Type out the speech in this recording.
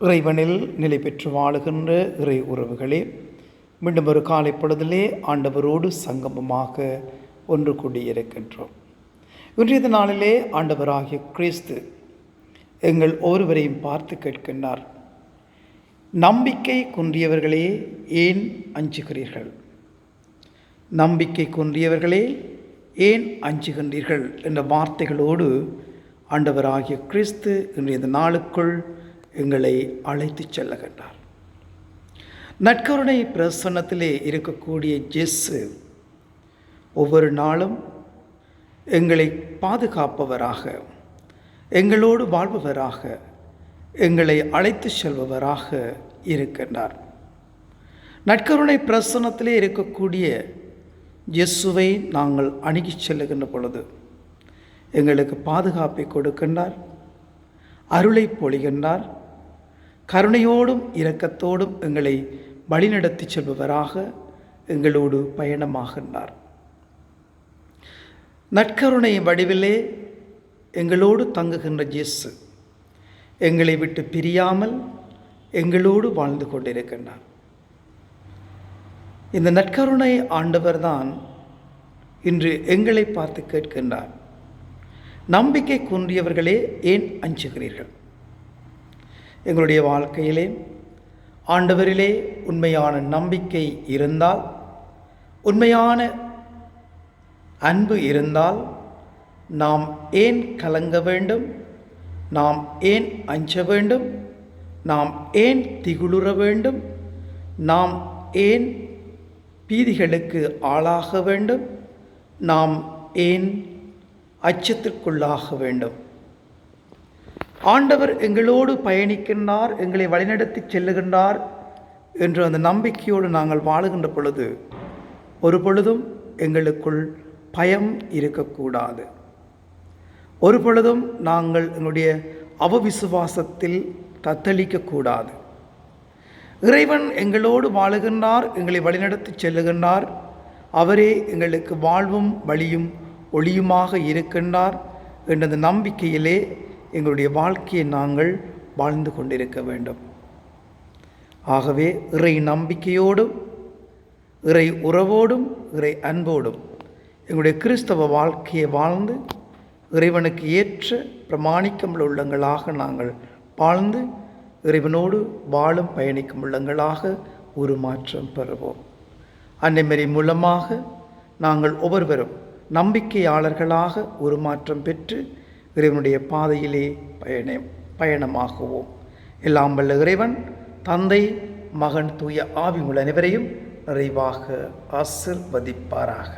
இறைவனில் நிலை பெற்று வாழுகின்ற இறை உறவுகளே மீண்டும் ஒரு காலை பொழுதிலே ஆண்டவரோடு சங்கமமாக ஒன்று கூடியிருக்கின்றோம். இன்றைய நாளிலே ஆண்டவராகிய கிறிஸ்து எங்கள் ஒருவரையும் பார்த்து கேட்கின்றார் நம்பிக்கை குன்றியவர்களே ஏன் அஞ்சுகிறீர்கள்? நம்பிக்கை குன்றியவர்களே ஏன் அஞ்சுகின்றீர்கள்? என்ற வார்த்தைகளோடு ஆண்டவராகிய கிறிஸ்து இன்றைய நாளுக்குள் எங்களை அழைத்துச் செல்லுகின்றார். நற்கருணை பிரசன்னத்திலே இருக்கக்கூடிய ஜெஸ்ஸு ஒவ்வொரு நாளும் எங்களை பாதுகாப்பவராக எங்களோடு வாழ்பவராக எங்களை அழைத்து செல்பவராக இருக்கின்றார். நற்கருணை பிரசன்னத்திலே இருக்கக்கூடிய இயேசுவை நாங்கள் அணுகிச் செல்லுகின்ற பொழுது எங்களுக்கு பாதுகாப்பை கொடுக்கின்றார் அருளை பொழிகின்றார் கருணையோடும் இரக்கத்தோடும் எங்களை வழிநடத்தி செல்பவராக எங்களோடு பயணமாகின்றார். நற்கருணை வடிவிலே எங்களோடு தங்குகின்ற இயேசு எங்களை விட்டு பிரியாமல் எங்களோடு வாழ்ந்து கொண்டிருக்கின்றார். இந்த நற்கருணை ஆண்டவர்தான் இன்று எங்களை பார்த்து கேட்கின்றார். நம்பிக்கை குன்றியவர்களே ஏன் அஞ்சுகிறீர்கள்? எங்களுடைய வாழ்க்கையிலே. ஆண்டவரிலே உண்மையான நம்பிக்கை இருந்தால் உண்மையான அன்பு இருந்தால் நாம் ஏன் கலங்க வேண்டும்? நாம் ஏன் அஞ்ச வேண்டும்? நாம் ஏன் திகுளுற வேண்டும்? நாம் ஏன் பீதிகளுக்கு ஆளாக வேண்டும்? நாம் ஏன் அச்சத்திற்குள்ளாக வேண்டும்? ஆண்டவர் எங்களோடு பயணிக்கின்றார் எங்களை வழிநடத்தி செல்லுகின்றார் என்று அந்த நம்பிக்கையோடு நாங்கள் வாழுகின்ற பொழுது ஒரு பொழுதும் எங்களுக்குள் பயம் இருக்கக்கூடாது. ஒரு பொழுதும் நாங்கள் எங்களுடைய அவவிசுவாசத்தில் தத்தளிக்கக்கூடாது. இறைவன் எங்களோடு வாழுகின்றார் எங்களை வழிநடத்தி செல்லுகின்றார். அவரே எங்களுக்கு வாழ்வும் வழியும் ஒளியுமாக இருக்கின்றார் என்ற நம்பிக்கையிலே எங்களுடைய வாழ்க்கையை நாங்கள் வாழ்ந்து கொண்டிருக்க வேண்டும். ஆகவே இறை நம்பிக்கையோடும் இறை உறவோடும் இறை அன்போடும் எங்களுடைய கிறிஸ்தவ வாழ்க்கையை வாழ்ந்து இறைவனுக்கு ஏற்ற பிரமாணிக்கும் உள்ளங்களாக நாங்கள் வாழ்ந்து இறைவனோடு வாழும் பயணிக்கும் உள்ளங்களாக உருமாற்றம் பெறுவோம். அன்னைமரி மூலமாக நாங்கள் ஒவ்வொருவரும் நம்பிக்கையாளர்களாக உருமாற்றம் பெற்று இறைவனுடைய பாதையிலே பயணம் பயணமாகுவோம். எல்லாம் வல்ல இறைவன் தந்தை மகன் தூய ஆவி உள்ள அனைவரையும் நிறைவாக ஆசிர்வதிப்பாராக.